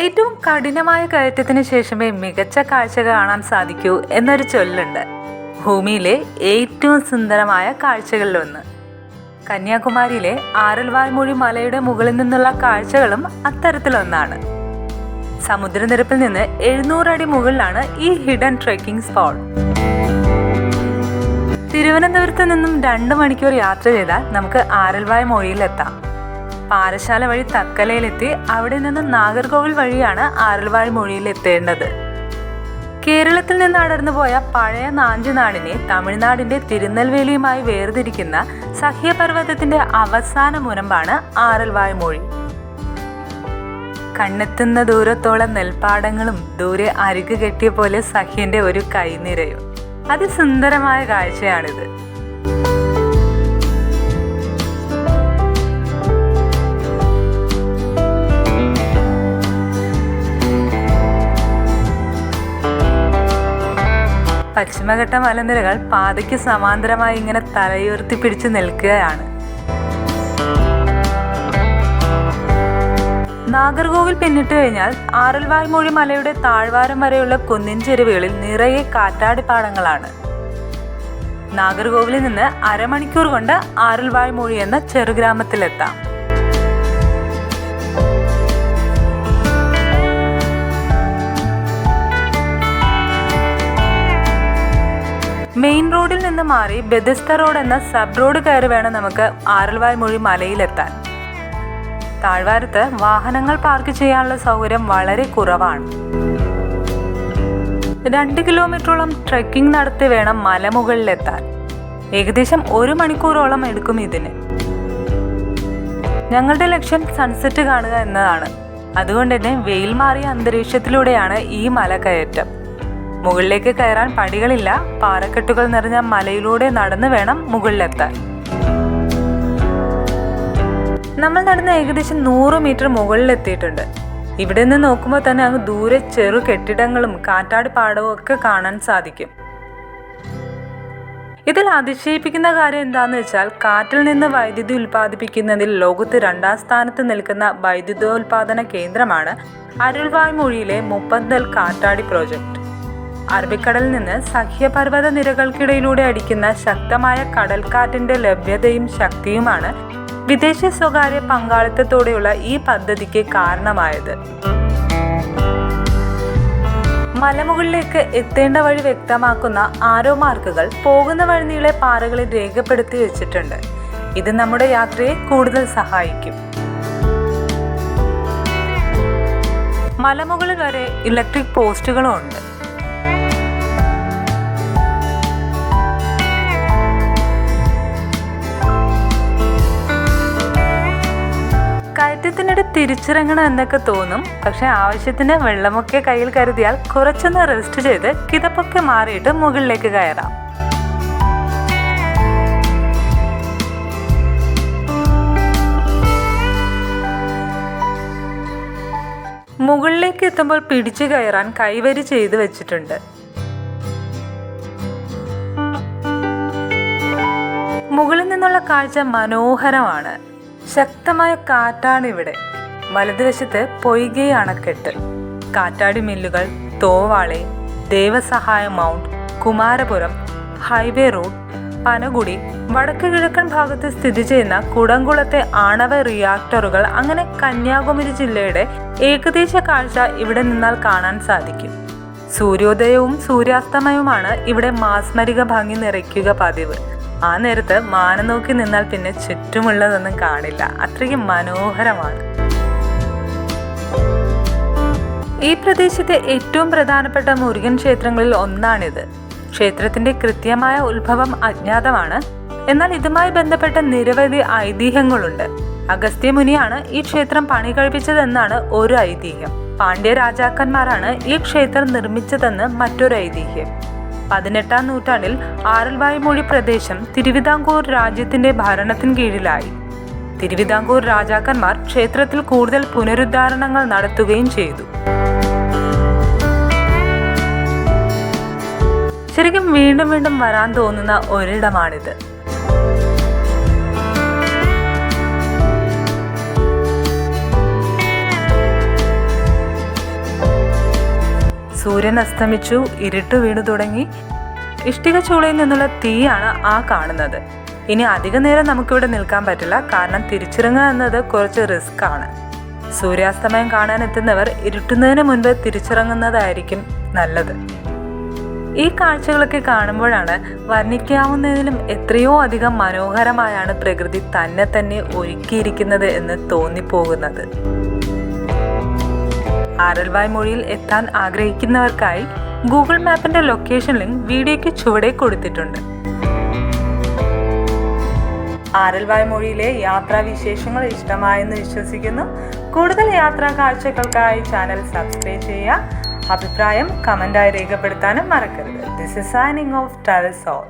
ഏറ്റവും കഠിനമായ കയറ്റത്തിന് ശേഷമേ മികച്ച കാഴ്ച കാണാൻ സാധിക്കൂ എന്നൊരു ചൊല്ലുണ്ട്. ഭൂമിയിലെ ഏറ്റവും സുന്ദരമായ കാഴ്ചകളിലൊന്ന്. കന്യാകുമാരിയിലെ ആരൽവായ്മൊഴി മലയുടെ മുകളിൽ നിന്നുള്ള കാഴ്ചകളും അത്തരത്തിലൊന്നാണ്. സമുദ്രനിരപ്പിൽ നിന്ന് എഴുന്നൂറടി മുകളിലാണ് ഈ ഹിഡൻ ട്രെക്കിംഗ് സ്പോട്ട്. തിരുവനന്തപുരത്ത് നിന്നും രണ്ട് മണിക്കൂർ യാത്ര ചെയ്താൽ നമുക്ക് ആരൽവായ മൊഴിയിലെത്താം പാറശാല വഴി തക്കലയിലെത്തി അവിടെ നിന്ന് നാഗർകോവിൽ വഴിയാണ് ആറൽവാഴ് മൊഴിയിൽ എത്തേണ്ടത്. കേരളത്തിൽ നിന്ന് അടർന്നു പോയ പഴയ നാഞ്ചുനാടിനെ തമിഴ്നാടിന്റെ തിരുനെൽവേലിയുമായി വേർതിരിക്കുന്ന സഹ്യപർവതത്തിന്റെ അവസാന മുനമ്പാണ് ആറൽവാഴ് മൊഴി. കണ്ണെത്തുന്ന ദൂരത്തോളം നെൽപ്പാടങ്ങളും ദൂരെ അരികു കെട്ടിയ പോലെ സഹ്യന്റെ ഒരു കൈനിരയും. അതിസുന്ദരമായ കാഴ്ചയാണിത്. പശ്ചിമഘട്ട മലനിരകൾ പാതയ്ക്ക് സമാന്തരമായി ഇങ്ങനെ തലയുയർത്തി പിടിച്ചു നിൽക്കുകയാണ്. നാഗർകോവിൽ പിന്നിട്ട് കഴിഞ്ഞാൽ ആറൽവായ്മൊഴി മലയുടെ താഴ്വാരം വരെയുള്ള കുന്നിൻ ചെരുവുകളിൽ നിറയെ കാറ്റാടിപ്പാടങ്ങളാണ്. നാഗർകോവിലിൽ നിന്ന് അരമണിക്കൂർ കൊണ്ട് ആറൽവായ്മൊഴി എന്ന ചെറുഗ്രാമത്തിലെത്താം. നിന്ന് മാറി ബെദിസ്ത റോഡ് എന്ന സബ് റോഡ് കയറി വേണം നമുക്ക് ആറൽവായ്മൊഴി മലയിലെത്താൻ. താഴ്വാരത്ത് വാഹനങ്ങൾ പാർക്ക് ചെയ്യാനുള്ള സൗകര്യം വളരെ കുറവാണ്. രണ്ട് കിലോമീറ്ററോളം ട്രെക്കിംഗ് നടത്തി വേണം മലമുകളിലെത്താൻ. ഏകദേശം ഒരു മണിക്കൂറോളം എടുക്കും ഇതിന്. ഞങ്ങളുടെ ലക്ഷ്യം സൺസെറ്റ് കാണുക എന്നതാണ്. അതുകൊണ്ട് തന്നെ വെയിൽ മാറിയ അന്തരീക്ഷത്തിലൂടെയാണ് ഈ മല കയറ്റം മുകളിലേക്ക് കയറാൻ പടികളില്ല. പാറക്കെട്ടുകൾ നിറഞ്ഞ മലയിലൂടെ നടന്നു വേണം മുകളിലെത്താൻ. നമ്മൾ നടന്ന് ഏകദേശം നൂറ് മീറ്റർ മുകളിലെത്തിയിട്ടുണ്ട്. ഇവിടെ നിന്ന് നോക്കുമ്പോൾ തന്നെ അങ്ങ് ദൂരെ ചെറു കെട്ടിടങ്ങളും കാറ്റാടി പാടവും ഒക്കെ കാണാൻ സാധിക്കും. ഇതിൽ അതിശയിപ്പിക്കുന്ന കാര്യം എന്താണെന്ന് വെച്ചാൽ കാറ്റിൽ നിന്ന് വൈദ്യുതി ഉൽപ്പാദിപ്പിക്കുന്നതിൽ ലോകത്ത് രണ്ടാം സ്ഥാനത്ത് നിൽക്കുന്ന വൈദ്യുതോൽപാദന കേന്ദ്രമാണ് അരുൾവായ്മൊഴിയിലെ മുപ്പന്തൽ കാറ്റാടി പ്രോജക്റ്റ് അറബിക്കടലിൽ നിന്ന് സഹ്യപർവത നിരകൾക്കിടയിലൂടെ അടിക്കുന്ന ശക്തമായ കടൽക്കാറ്റിന്റെ ലഭ്യതയും ശക്തിയുമാണ് വിദേശ സ്വകാര്യ പങ്കാളിത്തത്തോടെയുള്ള ഈ പദ്ധതിക്ക് കാരണമായത്. മലമുകളിലേക്ക് എത്തേണ്ട വഴി വ്യക്തമാക്കുന്ന ആരോ മാർക്കുകൾ പോകുന്ന വഴിനീളെ പാറകളിൽ രേഖപ്പെടുത്തി വെച്ചിട്ടുണ്ട്. ഇത് നമ്മുടെ യാത്രയെ കൂടുതൽ സഹായിക്കും. മലമുകളിൽ വരെ ഇലക്ട്രിക് പോസ്റ്റുകളും ഉണ്ട്. കയറ്റത്തിനിടെ തിരിച്ചിറങ്ങണം എന്നൊക്കെ തോന്നും. പക്ഷെ ആവശ്യത്തിന് വെള്ളമൊക്കെ കയ്യിൽ കരുതിയാൽ കുറച്ചൊന്ന് റെസ്റ്റ് ചെയ്ത് കിതപ്പൊക്കെ മാറിയിട്ട് മുകളിലേക്ക് കയറാം. മുകളിലേക്ക് എത്തുമ്പോൾ പിടിച്ചു കയറാൻ കൈവരി ചെയ്ത് വെച്ചിട്ടുണ്ട്. മുകളിൽ നിന്നുള്ള കാഴ്ച മനോഹരമാണ്. ശക്തമായ കാറ്റാണ് ഇവിടെ വലതുവശത്ത് പൊയ്കെ അണക്കെട്ട്. കാറ്റാടി മില്ലുകൾ Thovalai Devasahaya mount Kumarapuram highway road Panagudi വടക്ക് കിഴക്കൻ ഭാഗത്ത് സ്ഥിതി ചെയ്യുന്ന കുടംകുളത്തെ ആണവ റിയാക്ടറുകൾ അങ്ങനെ കന്യാകുമരി ജില്ലയുടെ ഏകദേശ കാഴ്ച ഇവിടെ നിന്നാൽ കാണാൻ സാധിക്കും. സൂര്യോദയവും സൂര്യാസ്തമയവുമാണ് ഇവിടെ മാസ്മരിക ഭംഗി നിറയ്ക്കുക പതിവ്. ആ നേരത്ത് മാനം നോക്കി നിന്നാൽ പിന്നെ ചുറ്റുമുള്ളതൊന്നും കാണില്ല. അത്രയ്ക്ക് മനോഹരമാണ്. ഈ പ്രദേശത്തെ ഏറ്റവും പ്രധാനപ്പെട്ട മുരുകൻ ക്ഷേത്രങ്ങളിൽ ഒന്നാണിത്. ക്ഷേത്രത്തിന്റെ കൃത്യമായ ഉത്ഭവം അജ്ഞാതമാണ്. എന്നാൽ ഇതുമായി ബന്ധപ്പെട്ട നിരവധി ഐതിഹ്യങ്ങളുണ്ട്. അഗസ്ത്യമുനിയാണ് ഈ ക്ഷേത്രം പണി കഴിപ്പിച്ചതെന്നാണ് ഒരു ഐതിഹ്യം. പാണ്ഡ്യ രാജാക്കന്മാരാണ് ഈ ക്ഷേത്രം നിർമ്മിച്ചതെന്ന് മറ്റൊരു ഐതിഹ്യം. പതിനെട്ടാം നൂറ്റാണ്ടിൽ ആരൽവായ്മൊഴി പ്രദേശം തിരുവിതാംകൂർ രാജ്യത്തിന്റെ ഭരണത്തിന് കീഴിലായി. തിരുവിതാംകൂർ രാജാക്കന്മാർ ക്ഷേത്രത്തിൽ കൂടുതൽ പുനരുദ്ധാരണങ്ങൾ നടത്തുകയും ചെയ്തു. ശരിക്കും വീണ്ടും വീണ്ടും വരാൻ തോന്നുന്ന ഒരിടമാണിത്. സൂര്യൻ അസ്തമിച്ചു ഇരുട്ട് വീണു തുടങ്ങി. ഇഷ്ടിക ചൂളയിൽ നിന്നുള്ള തീയാണ് ആ കാണുന്നത്. ഇനി അധിക നേരം നമുക്കിവിടെ നിൽക്കാൻ പറ്റില്ല. കാരണം തിരിച്ചിറങ്ങുക എന്നത് കുറച്ച് റിസ്ക് ആണ്. സൂര്യാസ്തമയം കാണാൻ എത്തുന്നവർ ഇരുട്ടുന്നതിന് മുൻപ് തിരിച്ചിറങ്ങുന്നതായിരിക്കും നല്ലത്. ഈ കാഴ്ചകളൊക്കെ കാണുമ്പോഴാണ് വർണിക്കാവുന്നതിലും എത്രയോ അധികം മനോഹരമായാണ് പ്രകൃതി തന്നെ തന്നെ ഒരുക്കിയിരിക്കുന്നത് എന്ന് തോന്നിപ്പോകുന്നത്. ആരൽവായ് മൊഴിയിൽ എത്താൻ ആഗ്രഹിക്കുന്നവർക്കായി ഗൂഗിൾ മാപ്പിന്റെ ലൊക്കേഷൻ ലിങ്ക് വീഡിയോയ്ക്ക് ചുവടെ കൊടുത്തിട്ടുണ്ട്. ആരൽവായ് മൊഴിയിലെ യാത്രാ വിശേഷങ്ങൾ ഇഷ്ടമായെന്ന് വിശ്വസിക്കുന്നു. കൂടുതൽ യാത്രാ കാഴ്ചകൾക്കായി ചാനൽ സബ്സ്ക്രൈബ് ചെയ്യുക. അഭിപ്രായം കമന്റായി രേഖപ്പെടുത്താനും മറക്കരുത്. This is signing off travels all